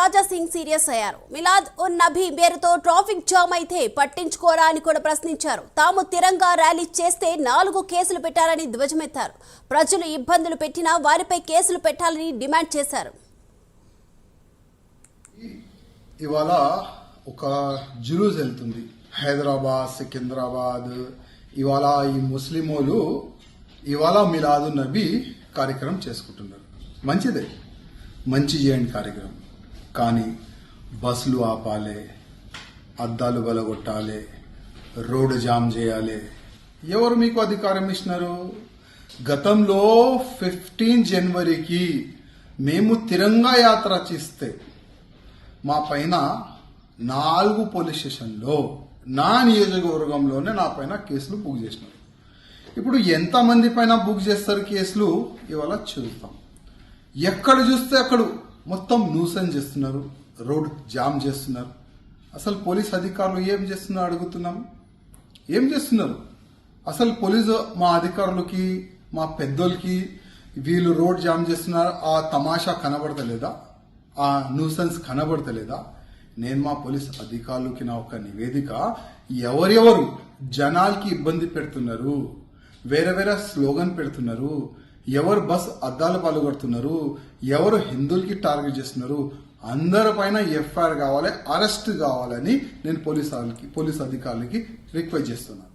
Raja Singh serious అయ్యారు. మిలాద్ ఉన్ నబీ పేరుతో traffic jam అయితే పట్టించుకోరా అని కూడా ప్రశ్నించారు. తాము తిరంగా ర్యాలీ చేస్తే నాలుగు కేసులు పెట్టారని ధ్వజమెత్తారు. ప్రజలు ఇబ్బందులు పెట్టినా వారిపై కేసులు పెట్టాలని డిమాండ్ చేశారు. ఇవాళ ఒక జులూస్ వెళ్తుంది. హైదరాబాద్ సికింద్రాబాద్ ఇవాళ ఈ ముస్లిములు ఇవాళ మిలాదు నబీ కార్యక్రమం చేసుకుంటున్నారు. మంచిదే. మంచి చేయండి కార్యక్రమం. కానీ బస్సులు ఆపాలి అద్దాలు బలగొట్టాలి రోడ్డు జామ్ చేయాలి. ఎవరు మీకు అధికారం ఇచ్చినారు? గతంలో ఫిఫ్టీన్ జనవరికి మేము తిరంగా యాత్ర చేస్తే మా పైన నాలుగు పోలీస్ స్టేషన్లో నా నియోజకవర్గంలోనే నా పైన కేసులు బుక్ చేసినారు. ఇప్పుడు ఎంతమంది పైన బుక్ చేస్తారు కేసులు? ఇవాళ చూస్తాం ఎక్కడ చూస్తే అక్కడ మొత్తం న్యూసెన్స్ చేస్తున్నారు. రోడ్ జామ్ చేస్తున్నారు. అసలు పోలీస్ అధికారులు ఏం చేస్తున్నారు అడుగుతున్నాం. ఏం చేస్తున్నారు? అసలు పోలీసు మా అధికారులకి మా పెద్దోళ్ళకి వీళ్ళు రోడ్ జామ్ చేస్తున్నారు. ఆ తమాషా కనబడతలేదా? ఆ న్యూసెన్స్ కనబడతలేదా? నేను మా పోలీస్ అధికారులకి నా ఒక నివేదిక ఎవరెవరు జనాలకి ఇబ్బంది పెడుతున్నారు వేరే వేరే స్లోగన్ పెడుతున్నారు ఎవరు బస్ అద్దాలు పాల్గొడుతున్నారు ఎవరు హిందువులకి టార్గెట్ చేస్తున్నారు అందరి పైన ఎఫ్ఐఆర్ కావాలి అరెస్ట్ కావాలని నేను పోలీస్ వాళ్ళకి పోలీస్ అధికారులకి రిక్వెస్ట్ చేస్తున్నాను